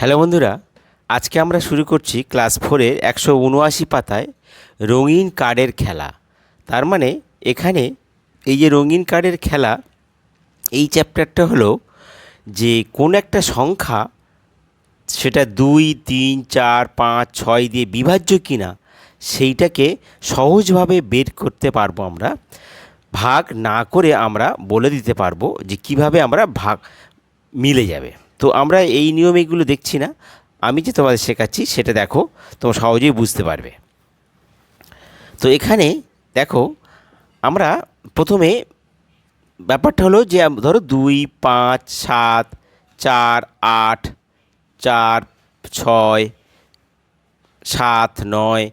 Hello বন্ধুরা, আজকে আমরা শুরু করছি ক্লাস ফোরের একশো উনআশি পাতায় রঙিন কার্ডের খেলা। তার মানে এখানে এই যে রঙিন কার্ডের খেলা, এই চ্যাপ্টারটা হলো যে কোন একটা সংখ্যা সেটা দুই, তিন, চার, পাঁচ, ছয় দিয়ে বিভাজ্য কিনা, সেইটাকে সহজভাবে বের করতে পারব আমরা। ভাগ না করে আমরা বলে দিতে পারব যে কীভাবে আমরা ভাগ মিলে যাবে। তো আমরা এই নিয়মেগুলো দেখছি না। আমি যে তোমাদের শেখাচ্ছি সেটা দেখো, তোমরা সহজেই বুঝতে পারবে। তো এখানে দেখো, আমরা প্রথমে ব্যাপারটা হলো যে ধরো দুই, পাঁচ, সাত, চার, আট, চার, ছয়, সাত, নয়,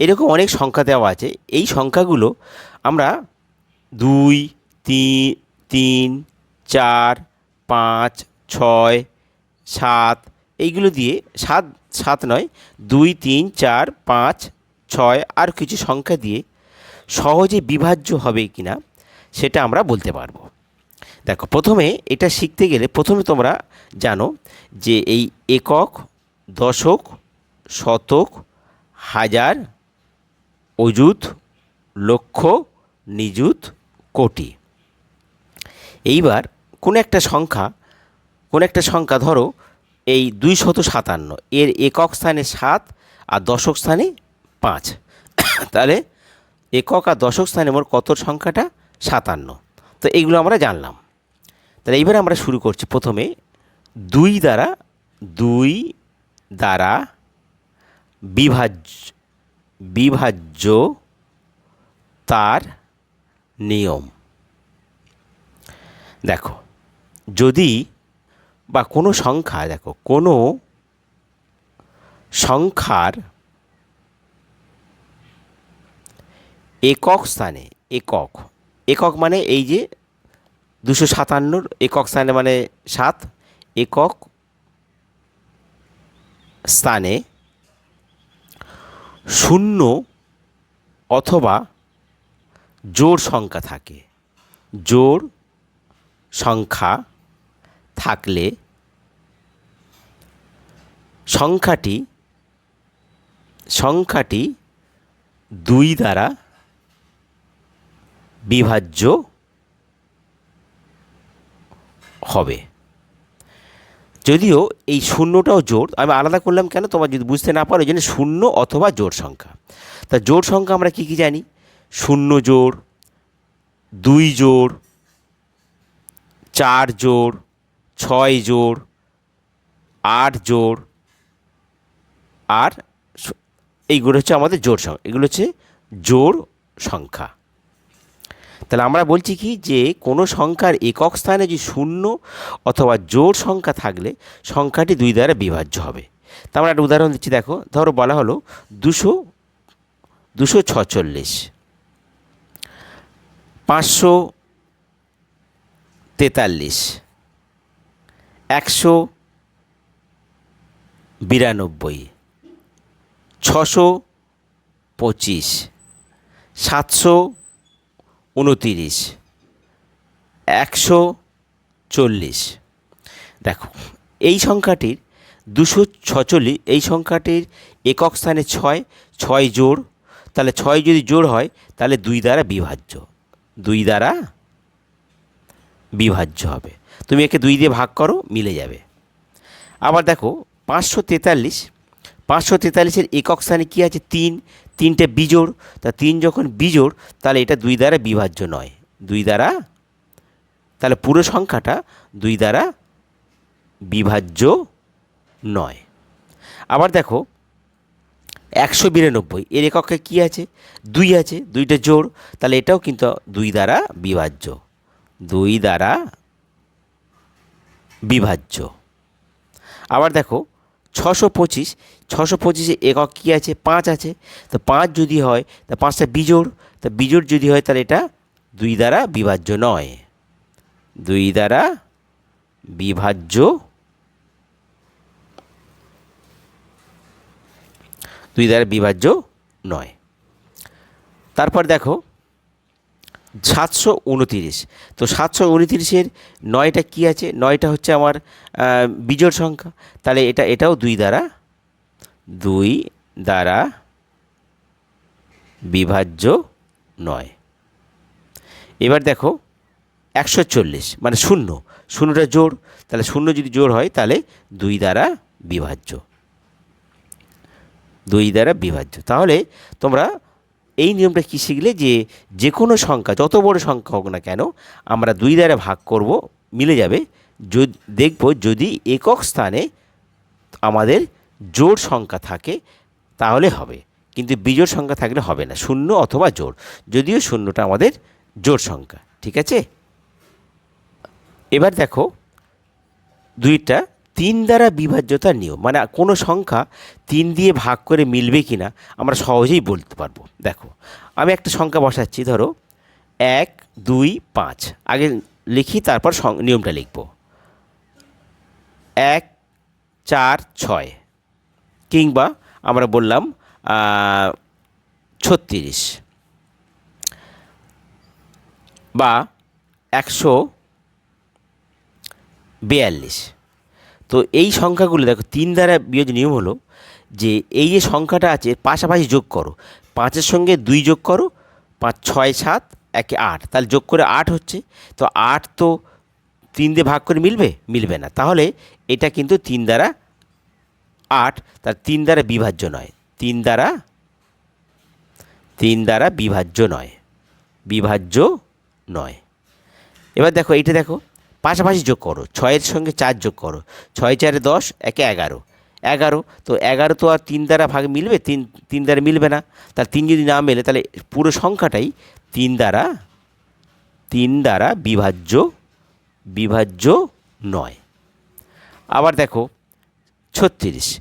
এরকম অনেক সংখ্যা দেওয়া আছে। এই সংখ্যাগুলো আমরা দুই, তিন তিন, চার, পাঁচ, ছয় সাত, এইগুলো দিয়ে সাত সাত নয়, দুই, তিন, চার, পাঁচ, ছয়, আর কিছু সংখ্যা দিয়ে সহজে বিভাজ্য হবে কিনা সেটা আমরা বলতে পারব। দেখো, প্রথমে এটা শিখতে গেলে প্রথমে তোমরা জানো যে এই একক, দশক, শতক, হাজার, অযুত, লক্ষ, নিযুত, কোটি। এইবার কোন একটা সংখ্যা, কোন একটা সংখ্যা ধরো এই দুই শত সাতান্ন এর একক স্থানে সাত আর দশক স্থানে পাঁচ। তাহলে একক আর দশক স্থানে মোট কত সংখ্যাটা? সাতান্ন। তো এইগুলো আমরা জানলাম। তাহলে এইবার আমরা শুরু করছি। প্রথমে দুই দ্বারা দুই দ্বারা বিভাজ্য বিভাজ্য তার নিয়ম। দেখো, যদি বা কোনো সংখ্যা, দেখো, কোনো সংখ্যার একক স্থানে, একক একক মানে এই যে দুশো সাতান্নর একক স্থানে মানে সাত, একক স্থানে শূন্য অথবা জোড় সংখ্যা থাকে। জোড় সংখ্যা থাকলে সংখ্যাটি সংখ্যাটি দুই দ্বারা বিভাজ্য হবে। যদিও এই শূন্যটাও জোর আমি আলাদা করলাম কেন? তোমার যদি বুঝতে না পারো ওই জন্য শূন্য অথবা জোর সংখ্যা। তা জোর সংখ্যা আমরা কী কী জানি? শূন্য জোর দুই জোর চার জোড় ছয় জোড়, আট জোড়, আর এইগুলো হচ্ছে আমাদের জোড় সংখ্যা। এগুলো হচ্ছে জোড় সংখ্যা। তাহলে আমরা বলছি কি যে কোনো সংখ্যার একক স্থানে যে শূন্য অথবা জোড় সংখ্যা থাকলে সংখ্যাটি দুই দ্বারা বিভাজ্য হবে। তা আমরা একটা উদাহরণ দিচ্ছি, দেখো, ধরো বলা হলো দুশো দুশো ছচল্লিশ, পাঁচশো তেতাল্লিশ একশো বিরানব্বই, ছশো পঁচিশ, সাতশো উনতিরিশ, একশো চল্লিশ। দেখো, এই সংখ্যাটির দুশো ছচল্লিশ, এই সংখ্যাটির একক স্থানে ছয় ছয় জোড়, তাহলে ছয় যদি জোড় হয়, তাহলে দুই দ্বারা বিভাজ্য, দুই দ্বারা বিভাজ্য হবে। তুমি একে দুই দিয়ে ভাগ করো, মিলে যাবে। আবার দেখো, পাঁচশো তেতাল্লিশ, পাঁচশো তেতাল্লিশের একক স্থানে কী আছে? তিন, তিনটে বিজোড়। তা তিন যখন বিজোড়, তাহলে এটা দুই দ্বারা বিভাজ্য নয়। দুই দ্বারা, তাহলে পুরো সংখ্যাটা দুই দ্বারা বিভাজ্য নয়। আবার দেখো, একশো বিরানব্বই, এর এককে কী আছে? দুই আছে, দুইটা জোড়, তাহলে এটাও কিন্তু দুই দ্বারা বিভাজ্য। দুই দ্বারা বিভাজ্য। আবার দেখো, ছশো পঁচিশ, ছশো পঁচিশে একক কী আছে? পাঁচ আছে। তো পাঁচ যদি হয়, তা পাঁচটা বিজোড়। তা বিজোড় যদি হয়, তাহলে এটা দুই দ্বারা বিভাজ্য নয়। দুই দ্বারা বিভাজ্য দুই দ্বারা বিভাজ্য নয়। তারপর দেখো সাতশো উনতিরিশ। তো সাতশো উনতিরিশের নয়টা কী আছে? নয়টা হচ্ছে আমার বিজোড় সংখ্যা। তাহলে এটা, এটাও দুই দ্বারা দুই দ্বারা বিভাজ্য নয়। এবার দেখো, একশো চল্লিশ মানে শূন্য। শূন্যটা জোড়, তাহলে শূন্য যদি জোড় হয়, তাহলে দুই দ্বারা বিভাজ্য। দুই দ্বারা বিভাজ্য। তাহলে তোমরা এই নিয়মটা কী শিখলে যে যে কোনো সংখ্যা, যত বড় সংখ্যা হোক না কেন, আমরা দুই দ্বারা ভাগ করব, মিলে যাবে। দেখব যদি একক স্থানে আমাদের জোর সংখ্যা থাকে, তাহলে হবে। কিন্তু বিজোড় সংখ্যা থাকলে হবে না, শূন্য অথবা জোর যদিও শূন্যটা আমাদের জোর সংখ্যা, ঠিক আছে? এবার দেখো, দুইটা তিন দ্বারা বিভাজ্যতার নিয়ম। মানে কোনো সংখ্যা তিন দিয়ে ভাগ করে মিলবে কি না আমরা সহজেই বলতে পারব। দেখো, আমি একটা সংখ্যা বসাচ্ছি, ধরো, এক, দুই, পাঁচ। আগে লিখি, তারপর নিয়মটা লিখব। এক, চার, ছয়। কিংবা আমরা বললাম ছত্রিশ। বা একশো বিয়াল্লিশ। তো এই সংখ্যাগুলো দেখো, তিন দ্বারা বিয়োজন নিয়ম হলো যে এই যে সংখ্যাটা আছে, পাশাপাশি যোগ করো। পাঁচের সঙ্গে দুই যোগ করো, পাঁচ, ছয়, সাত, একে আট। তাহলে যোগ করে আট হচ্ছে। তো আট তো তিন দিয়ে ভাগ করে মিলবে? মিলবে না। তাহলে এটা কিন্তু তিন দ্বারা আট, তার তিন দ্বারা বিভাজ্য নয়। তিন দ্বারা তিন দ্বারা বিভাজ্য নয়। বিভাজ্য নয়। এবার দেখো, এইটা দেখো পাশাপাশি যোগ করো। ছয়ের সঙ্গে চার যোগ করো। ছয়, চারে দশ, একে এগারো। এগারো, তো এগারো তো আর তিন দ্বারা ভাগ মিলবে? তিন তিন দ্বারা মিলবে না। তার তিন যদি না মেলে, তাহলে পুরো সংখ্যাটাই তিন দ্বারা তিন দ্বারা বিভাজ্য বিভাজ্য নয়। আবার দেখো, ছত্রিশ।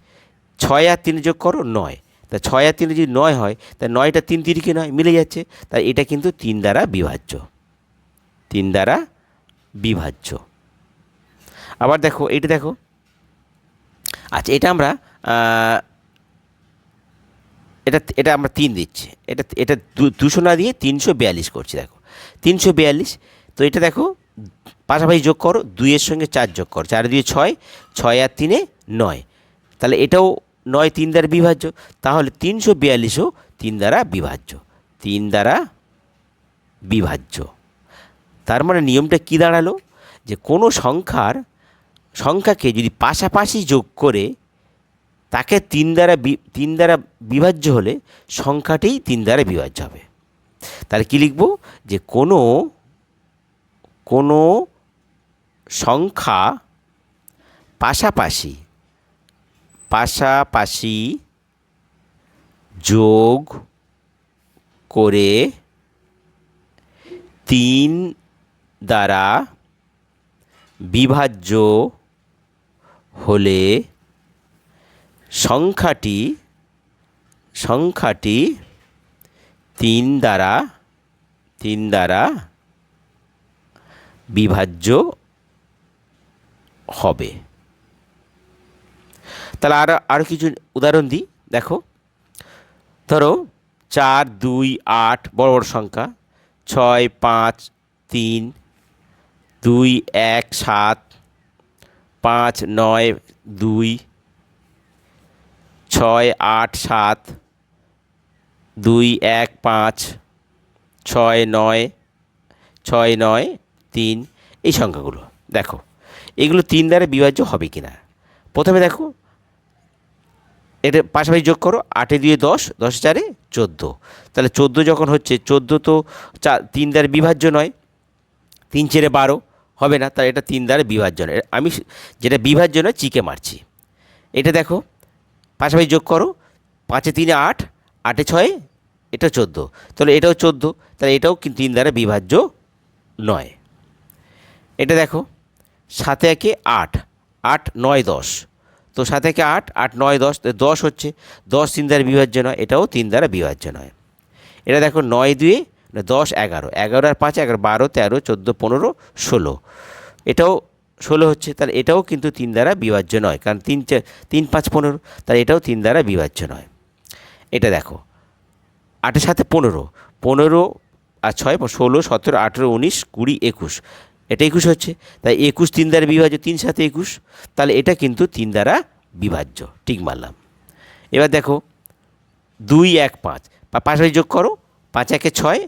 ছয় আর তিন যোগ করো, নয়। তা ছয় আর তিনে যদি নয় হয়, তা নয়টা তিন তিরিকে নয়, মিলে যাচ্ছে। তাই এটা কিন্তু তিন দ্বারা বিভাজ্য। তিন দ্বারা বিভাজ্য। আবার দেখো, এটা দেখো। আচ্ছা এটা আমরা এটা এটা আমরা তিন দিচ্ছি। এটা এটা দুশো না দিয়ে তিনশো বিয়াল্লিশ করছি, দেখো। তিনশো বিয়াল্লিশ, তো এটা দেখো, পাশাপাশি যোগ করো, দুইয়ের সঙ্গে চার যোগ করো, চার দুয়ে ছয় ছয় আর তিনে নয়। তাহলে এটাও নয়, তিন দ্বারা বিভাজ্য। তাহলে তিনশো বিয়াল্লিশও তিন দ্বারা বিভাজ্য। তিন দ্বারা বিভাজ্য। তার মানে নিয়মটা কী দাঁড়াল? যে কোনো সংখ্যার, সংখ্যাকে যদি পাশাপাশি যোগ করে তাকে তিন দ্বারা তিন দ্বারা বিভাজ্য হলে সংখ্যাটি তিন দ্বারা বিভাজ্য হবে। তাহলে কী লিখব? যে কোনো কোনো সংখ্যা পাশাপাশি পাশাপাশি যোগ করে তিন দ্বারা বিভাজ্য হলে সংখ্যাটি সংখ্যাটি তিন দ্বারা তিন দ্বারা বিভাজ্য হবে। তাহলে আর আরও কিছু উদাহরণ দিই, দেখো। ধরো, চার, দুই, আট, বড় বড় সংখ্যা, ছয়, পাঁচ, তিন দুই, এক, সাত, পাঁচ, নয়, দুই, ছয়, আট, সাত, দুই, এক, পাঁচ, ছয়, নয় ছয়, নয়, তিন, এই সংখ্যাগুলো। দেখো, এগুলো তিন দ্বারা বিভাজ্য হবে কি না প্রথমে দেখো, এটা পাশাপাশি যোগ করো, আটে দিয়ে দশ দশ চারে চোদ্দ। তাহলে চোদ্দ যখন হচ্ছে, চোদ্দ তো চা তিন দ্বারা বিভাজ্য নয়, তিন চেরে বারো হবে না তাহলে এটা তিন দ্বারা বিভাজ্য নয় আমি যেটা বিভাজ্য নয় চিকে মারছি। এটা দেখো, পাশাপাশি যোগ করো, পাঁচে তিনে আট, আটে ছয়ে, এটা চোদ্দ। তাহলে এটাও চোদ্দ, তাহলে এটাও তিন দ্বারা বিভাজ্য নয়। এটা দেখো, সাতে একে আট আট, নয়, দশ। তো সাত একে আট আট, নয়, দশ দশ হচ্ছে, দশ তিন দ্বারা বিভাজ্য নয়, এটাও তিন দ্বারা বিভাজ্য নয়। এটা দেখো, নয় দুয়ে দশ, এগারো। এগারো আর পাঁচ, এগারো, বারো, তেরো, চোদ্দ, পনেরো, ষোলো। এটাও ষোলো হচ্ছে, তাহলে এটাও কিন্তু তিন দ্বারা বিভাজ্য নয়, কারণ তিন চার তিন, পাঁচ, পনেরো, তাহলে এটাও তিন দ্বারা বিভাজ্য নয়। এটা দেখো, আটের সাথে পনেরো পনেরো আর ছয়, ষোলো, সতেরো, আঠেরো, উনিশ, কুড়ি, একুশ। এটা একুশ হচ্ছে, তাই একুশ তিন দ্বারা বিভাজ্য, তিন সাথে একুশ, তাহলে এটা কিন্তু তিন দ্বারা বিভাজ্য, ঠিক মারলাম এবার দেখো, দুই, এক, পাঁচ পাশাপাশি যোগ করো, পাঁচ, একে ছয়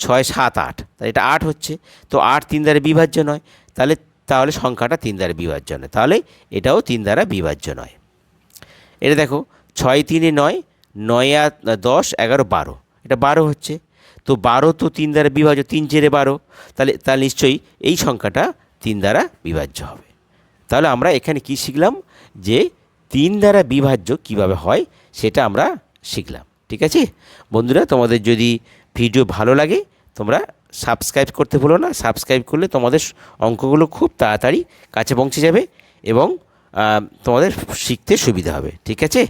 ছয়, সাত, আট। তাহলে এটা আট হচ্ছে। তো আট তিন দ্বারা বিভাজ্য নয়। তাহলে তাহলে সংখ্যাটা তিন দ্বারা বিভাজ্য নয়। তাহলে এটাও তিন দ্বারা বিভাজ্য নয়। এটা দেখো, ছয় তিনে নয় নয় আর দশ, এগারো, বারো। এটা বারো হচ্ছে। তো বারো তো তিন দ্বারা বিভাজ্য, তিন চেরে বারো। তাহলে তাহলে নিশ্চয়ই এই সংখ্যাটা তিন দ্বারা বিভাজ্য হবে। তাহলে আমরা এখানে কি শিখলাম? যে তিন দ্বারা বিভাজ্য কীভাবে হয়, সেটা আমরা শিখলাম। ঠিক আছে? বন্ধুরা, তোমাদের যদি ভিডিও ভালো লাগে, তোমরা সাবস্ক্রাইব করতে ভুলো না। সাবস্ক্রাইব করলে তোমাদের অঙ্কগুলো খুব তাড়াতাড়ি কাছে পৌঁছে যাবে এবং তোমাদের শিখতে সুবিধা হবে। ঠিক আছে?